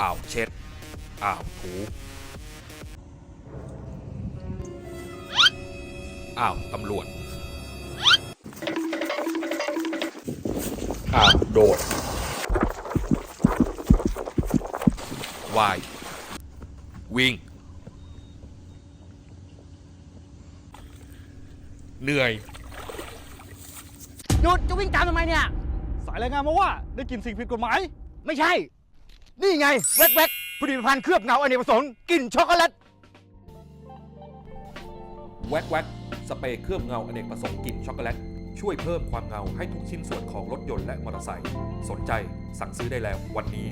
อ้าวเช็ด อ้าวถูอ้าวตำรวจ อ้าว โดดวายวิ่ง เหนื่อย หยุดจะวิ่งตามทำไมเนี่ย สายรายงานมาว่าได้กลิ่นสิ่งผิดกฎหมาย ไม่ใช่ นี่ไง แว็กแว็กผลิตภัณฑ์เคลือบเงาอเนกประสงค์กลิ่นช็อกโกแลต แว็กแว็กสเปรย์เคลือบเงาอเนกประสงค์กลิ่นช็อกโกแลต ช่วยเพิ่มความเงาให้ทุกชิ้นส่วนของรถยนต์และมอเตอร์ไซค์สนใจสั่งซื้อได้แล้ววันนี้